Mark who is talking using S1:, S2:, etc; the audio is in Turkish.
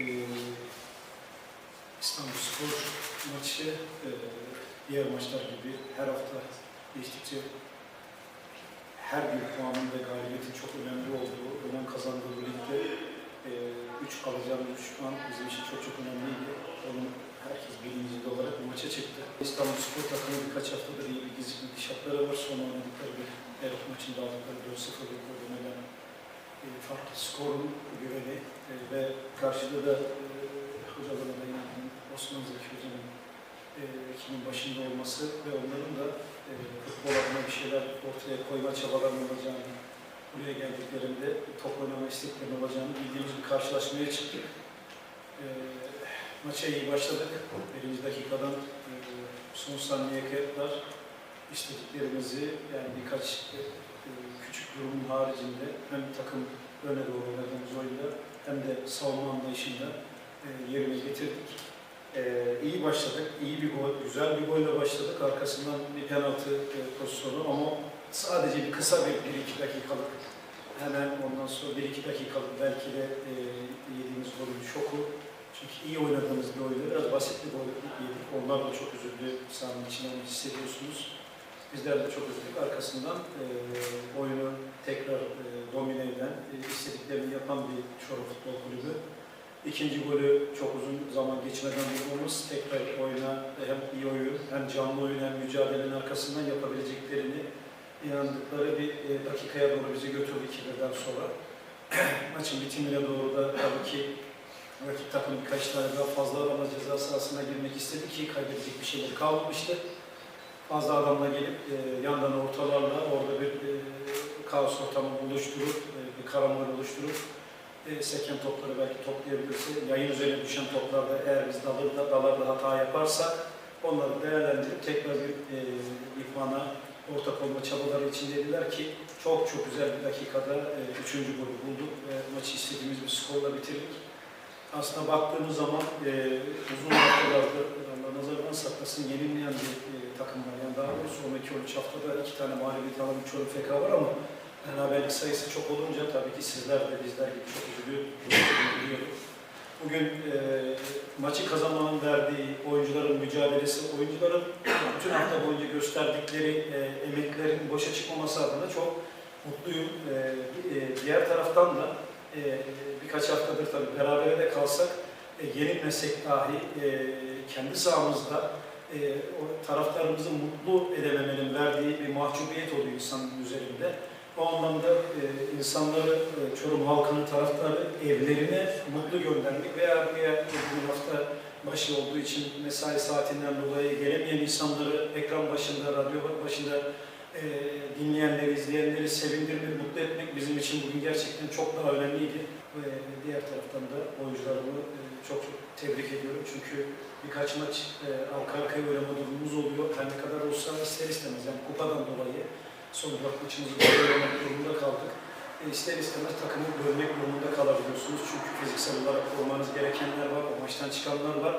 S1: e, İstanbul Spor maçı e, diğer maçlar gibi her hafta geçtikçe her bir puanın ve galibiyetin çok önemli olduğu, önem kazandığı ligde 3 alacağımız 3 puan bizim için çok çok önemliydi. Onun herkes bilincinde olarak bu maça çıktı. İstanbul Spor takımı birkaç haftadır iyi bir gizik gidişatları var. Son oynadıkları bir Erok maçında aldıkları 4-0'lık ödemeden e, farklı skorun güveni e, ve karşıda da e, hocalarına da inandım. Osman Zeki Hoca'nın e, ekibin başında olması ve onların da futbol adına bir şeyler ortaya koyma çabalarının olacağını, buraya geldiklerinde top oynama isteklerinin olacağını bildiğimiz bir karşılaşmaya çıktık. E, maça iyi başladık. Birinci dakikadan e, son saniyeye kadar istediklerimizi yani birkaç e, e, küçük durumun haricinde hem takım öne doğru oynadığımız oyunda hem de savunma anlayışında e, yerine getirdik. E, iyi başladık, iyi bir gol, güzel bir golle başladık. Arkasından bir penaltı e, pozisyonu ama sadece bir kısa bir, bir iki dakikalık hemen ondan sonra bir iki dakikalık belki de e, yediğimiz golün şoku. Çünkü iyi oynadığımız bir oyunda biraz basit bir gol yedik. Onlar da çok üzüldü. Sahanın içinde onu hissediyorsunuz. Bizler de çok üzüldük. Arkasından e, oyunu tekrar e, domine eden, e, istediklerini yapan bir Çorum Futbol Kulübü. İkinci golü çok uzun zaman geçmeden bulmamız tekrar oyuna hem iyi oyun hem canlı oyun hem mücadelenin arkasından yapabileceklerini inandıkları bir e, dakikaya doğru bizi götürdü iki birden sonra. Maçın bitimine doğru da tabii ki rakip takım birkaç tane daha fazla adamla ceza sahasına girmek istedi ki kaybedecek bir şeyler kalmamıştı. Fazla adamla gelip e, yandan ortalarla orada bir e, kaos ortamı oluşturup, e, bir karambol oluşturup e, seken topları belki toplayabilirse, yayın üzerine düşen toplarda eğer biz dalarda, dalarda hata yaparsak onları değerlendirip tekrar bir e, ikmana ortak olma çabaları içindeydiler ki çok çok güzel bir dakikada e, üçüncü golü bulduk ve maçı istediğimiz bir skorla bitirdik. Aslında baktığımız zaman e, uzun haftalarda Allah nazardan saklasın yenilmeyen bir e, takım var. Yani daha doğrusu 12-13 haftada iki tane mağlubiyet alan bir Çorum FK var ama beraberlik sayısı çok olunca tabii ki sizler de bizler gibi çok üzülüyor, biliyorum. Bugün e, maçı kazanmanın verdiği oyuncuların mücadelesi, oyuncuların bütün hafta boyunca gösterdikleri e, emeklerin boşa çıkmaması adına çok mutluyum. E, e, diğer taraftan da e, birkaç haftadır tabii berabere de kalsak e, yenilmesek dahi e, kendi sahamızda e, o taraftarımızı mutlu edememenin verdiği bir mahcubiyet oluyor insanın üzerinde. O anlamda e, insanları, e, Çorum halkının taraftarı evlerine mutlu göndermek veya buraya bugün hafta başı olduğu için mesai saatinden dolayı gelemeyen insanları ekran başında, radyo başında e, dinleyenleri, izleyenleri sevindirmek, mutlu etmek bizim için bugün gerçekten çok daha önemliydi. Ve diğer taraftan da oyuncularımı e, çok tebrik ediyorum. Çünkü birkaç maç e, arka arkaya oynama durumumuz oluyor. Her ne kadar olsa ister istemez yani kupadan dolayı son dört maçımızı oynamak durumunda kaldık. E, ister istemez takımı bölmek durumunda kalabiliyorsunuz. Çünkü fiziksel olarak olmanız gerekenler var, o maçtan çıkanlar var.